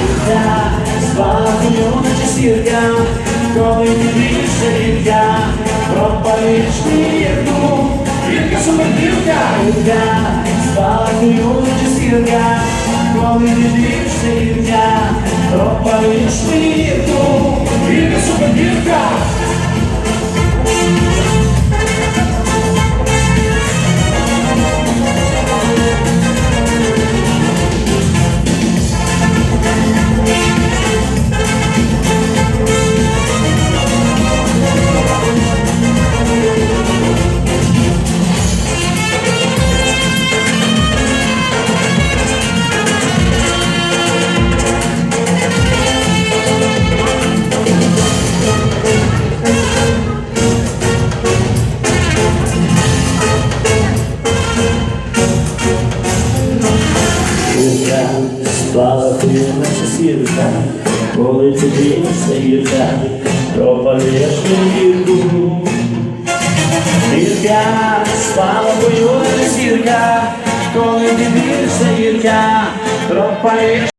Гірка, спалахує наче сірка, коли не більше гірка, пропалиш мірку. Гірка, супергірка, гірка, спалахує наче сірка, коли не більше гірка, пропалиш. Гірка, Гірка, спалахує наче сірка, ти дивишся гірка, на гірку. Гірка, спалахує наче сірка, коли ти дивишся гірка, пропалиш